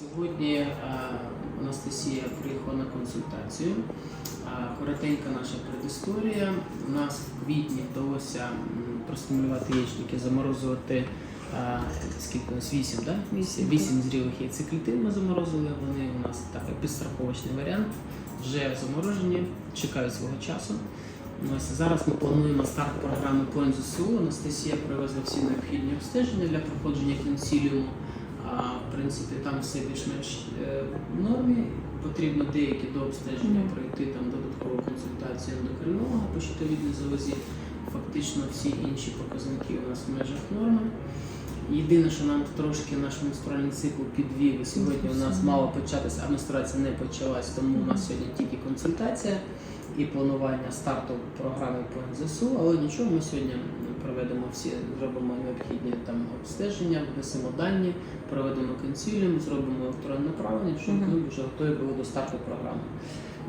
Сьогодні е, Анастасія приїхала на консультацію. Е, Коротенька наша предісторія. У нас в квітні вдалося простимулювати яєчники, заморозувати е, скільки у нас вісім, да? Вісім, Вісім зрілих яйцеклітин ми заморозили. Вони у нас так підстраховочний варіант. Вже заморожені, чекають свого часу. Ось зараз ми плануємо старт програми по НЗСУ. Анастасія привезла всі необхідні обстеження для проходження консіліуму. А, в принципі, там все більш-менш е, в нормі. Потрібно деякі до обстеження пройти там додаткову консультацію ендокринолога по щитовідній залозі. Фактично всі інші показники у нас в межах норми. Єдине, що нам трошки наш менструальний цикл підвів, і сьогодні у нас мало початися, а менструація не почалась, тому у нас сьогодні тільки консультація і планування старту програми по НЗСУ, але нічого, ми сьогодні проведемо всі, зробимо необхідні там обстеження, внесемо дані, проведемо консиліум, зробимо електронне направлення, щоб ми вже готові були до старту програми.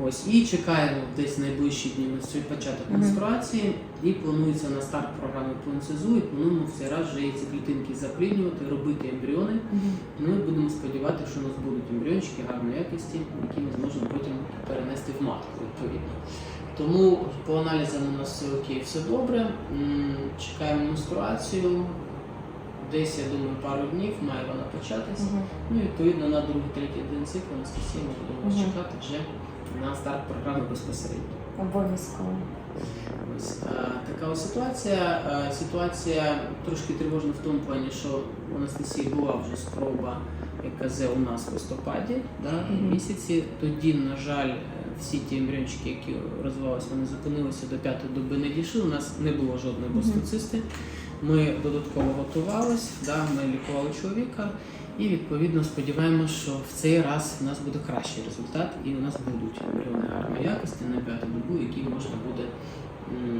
Ось і чекаємо десь найближчі дні на початок менструації, і планується на старт програми по і плануємо в цей раз вже ці клітинки запліднювати, робити ембріони. Ну і будемо сподіватися, що у нас будуть ембріончики гарної якості, які ми зможемо потім перенести в матку відповідно. Тому по аналізам у нас все окей, все добре. Чекаємо менструацію. Десь, я думаю, пару днів має вона початися. Мгм. Ну і відповідно на другий, третій день циклу Анастасія ми будемо Мгм. чекати вже на старт програми безпосередньо. Обов'язково. Ось така ось ситуація. Ситуація трошки тривожна в тому плані, що у Анастасії була вже спроба ЕКЗ у нас в листопаді да, Мгм. місяці. Тоді, на жаль, всі ті ембріончики, які розвивалися, вони зупинилися до п'ятої доби не дійшли. У нас не було жодної Мгм. бластоцисти. Ми додатково готувалися, да, ми лікували чоловіка. І відповідно сподіваємося, що в цей раз у нас буде кращий результат, і у нас будуть ембріони гарної якості на п'яту добу, які можна буде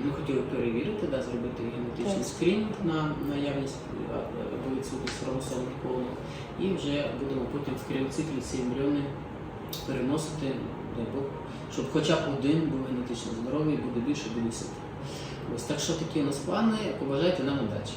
ми хотіли перевірити, да, зробити генетичний скринінг на наявність або відсутність хромосомних клонів, і вже будемо потім в кріоциклі ці ембріони переносити, дай Бог, щоб хоча б один був генетично здоровий, буде більше, буде сити. Ось так що такі у нас плани. Побажайте нам удачі.